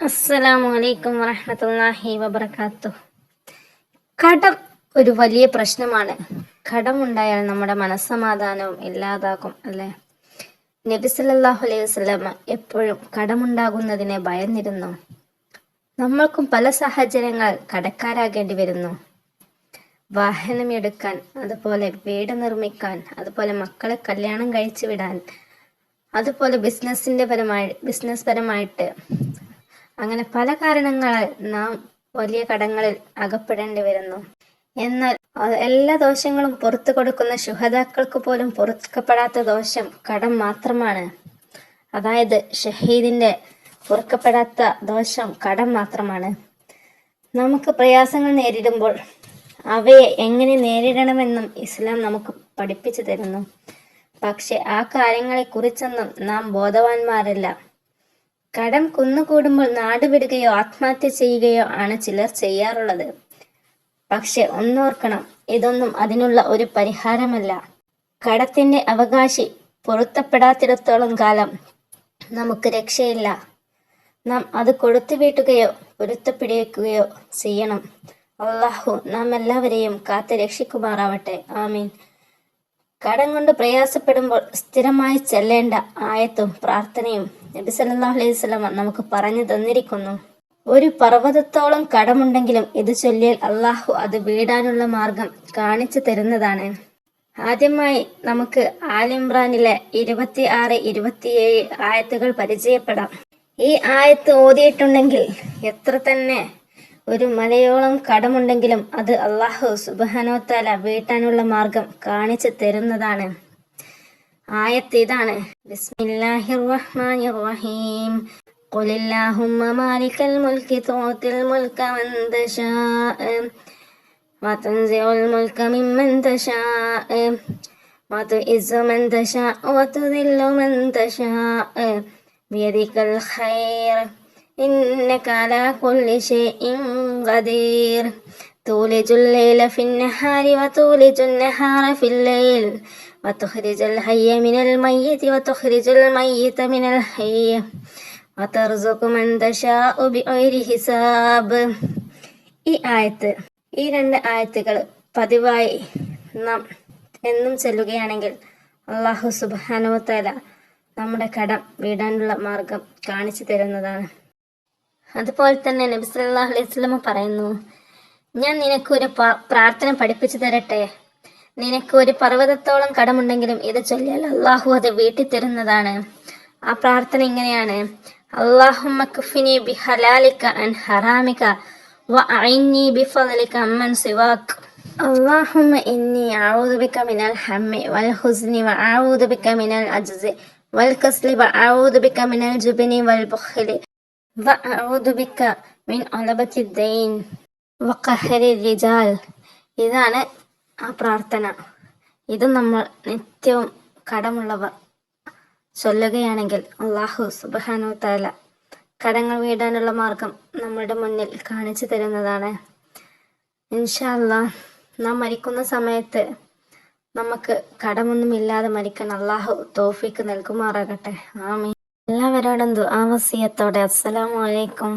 അസ്സലാമു അലൈക്കും വറഹ്മത്തുള്ളാഹി വബർക്കാത്തു കടം ഒരു വലിയ പ്രശ്നമാണ്. കടമുണ്ടായാൽ നമ്മുടെ മനസ്സമാധാനവും ഇല്ലാതാകും അല്ലെ? നബി സല്ലല്ലാഹു അലൈഹി വസല്ലമ എപ്പോഴും കടമുണ്ടാകുന്നതിനെ ഭയന്നിരുന്നു. നമ്മൾക്കും പല സാഹചര്യങ്ങൾ കടക്കാരാകേണ്ടി വരുന്നു. വാഹനം എടുക്കാൻ അതുപോലെ വീട് നിർമ്മിക്കാൻ അതുപോലെ മക്കളെ കല്യാണം കഴിച്ചു വിടാൻ അതുപോലെ ബിസിനസിന്റെ പരമായി ബിസിനസ് പരമായിട്ട് അങ്ങനെ പല കാരണങ്ങളാൽ നാം വലിയ കടങ്ങളിൽ അകപ്പെടേണ്ടി വരുന്നു. എന്നാൽ എല്ലാ ദോഷങ്ങളും പുറത്തു കൊടുക്കുന്ന ശുഹതാക്കൾക്ക് പോലും പൊറുക്കപ്പെടാത്ത ദോഷം കടം മാത്രമാണ്. അതായത് ഷഹീദിന്റെ പൊറുക്കപ്പെടാത്ത ദോഷം കടം മാത്രമാണ്. നമുക്ക് പ്രയാസങ്ങൾ നേരിടുമ്പോൾ അവയെ എങ്ങനെ നേരിടണമെന്നും ഇസ്ലാം നമുക്ക് പഠിപ്പിച്ചു തരുന്നു. പക്ഷെ ആ കാര്യങ്ങളെ കുറിച്ചൊന്നും നാം ബോധവാന്മാരല്ല. കടം കുന്നുകൂടുമ്പോൾ നാട് വിടുകയോ ആത്മഹത്യ ചെയ്യുകയോ ആണ് ചിലർ ചെയ്യാറുള്ളത്. പക്ഷെ ഒന്നോർക്കണം ഇതൊന്നും അതിനുള്ള ഒരു പരിഹാരമല്ല. കടത്തിന്റെ അവകാശി പൊരുത്തപ്പെടാത്തിടത്തോളം കാലം നമുക്ക് രക്ഷയില്ല. നാം അത് കൊടുത്തു വീട്ടുകയോ പൊരുത്തപ്പെടുകയോ ചെയ്യണം. അള്ളാഹു നാം എല്ലാവരെയും കാത്തു രക്ഷിക്കുമാറാവട്ടെ ആമീൻ. കടം കൊണ്ട് പ്രയാസപ്പെടുമ്പോൾ സ്ഥിരമായി ചെല്ലേണ്ട ആയത്തും പ്രാർത്ഥനയും നബി സല്ലല്ലാഹു അലൈഹി നമുക്ക് പറഞ്ഞു തന്നിരിക്കുന്നു. ഒരു പർവതത്തോളം കടമുണ്ടെങ്കിലും ഇത് ചൊല്ലിയാൽ അള്ളാഹു അത് വീടാനുള്ള മാർഗം കാണിച്ചു തരുന്നതാണ്. ആദ്യമായി നമുക്ക് ആലിംറാനിലെ ഇരുപത്തി ആറ് ഇരുപത്തിയേഴ് ആയത്തുകൾ പരിചയപ്പെടാം. ഈ ആയത്ത് ഓതിയിട്ടുണ്ടെങ്കിൽ എത്ര തന്നെ ഒരു മലയോളം കടമുണ്ടെങ്കിലും അത് അള്ളാഹു സുബാനോത്താല വീട്ടാനുള്ള മാർഗം കാണിച്ചു തരുന്നതാണ് ആയത്ത് ഇതാണ് ബിസ്മില്ലാഹിർ റഹ്മാനിർ റഹീം قل اللهم مالك الملك تؤتي الملك من تشاء وتنزع الملك ممن تشاء وتعز من تشاء وتذل من تشاء بيدك الخير إنك على كل شيء قدير تولج الليل في النهار وتولج النهار في الليل وتخرج الحي من الميت وتخرج الميت من الحي وترزق من تشاء بغير حساب ഈ ആയത്ത് ഈ രണ്ട് ആയത്തുകൾ പതിവായി നാം എന്നും ചെല്ലുകയാണെങ്കിൽ അള്ളാഹു സുബാനുവത്തല നമ്മുടെ കടം വീടാനുള്ള മാർഗം കാണിച്ചു തരുന്നതാണ് അതുപോലെ തന്നെ നബി സല്ലല്ലാഹു അലൈഹി വസല്ലമ പറയുന്നു ഞാൻ നിനക്ക് ഒരു പ- പ്രാർത്ഥന പഠിപ്പിച്ചു തരട്ടെ നിനക്ക് ഒരു പർവ്വതത്തോളം കടമുണ്ടെങ്കിലും ഇത് ചൊല്ലിയാൽ അള്ളാഹു അത് വീട്ടി തരുന്നതാണ് ആ പ്രാർത്ഥന ഇങ്ങനെയാണ് അള്ളാഹുമ്മ കുഫിനി ബി ഹലാലിക അൻ ഹറാമിക വ അഇന്നി ബി ഫളലിക അമ്മൻ സിവാക് اللهم إني أعوذ بك من الهم والحزن وأعوذ بك من العجز والكسل وأعوذ بك من الجبن والبخل വഅഊദു ബിക മിൻ ഒലബത്തി ദൈൻ വഖഹരി റിജാൽ ഇതാണ് ആ പ്രാർത്ഥന. ഇത് നമ്മൾ നിത്യവും കടമുള്ളവർ ചൊല്ലുകയാണെങ്കിൽ അള്ളാഹു സുബാനു താല കടങ്ങൾ വീടാനുള്ള മാർഗം നമ്മുടെ മുന്നിൽ കാണിച്ചു തരുന്നതാണ്. ഇൻഷല്ല നാം മരിക്കുന്ന സമയത്ത് നമുക്ക് കടമൊന്നുമില്ലാതെ മരിക്കാൻ അള്ളാഹു തോഫിക്ക് നൽകുമാറാകട്ടെ. ആമീൻ. എല്ലാവരോടും അസ്സലാമു അലൈക്കും.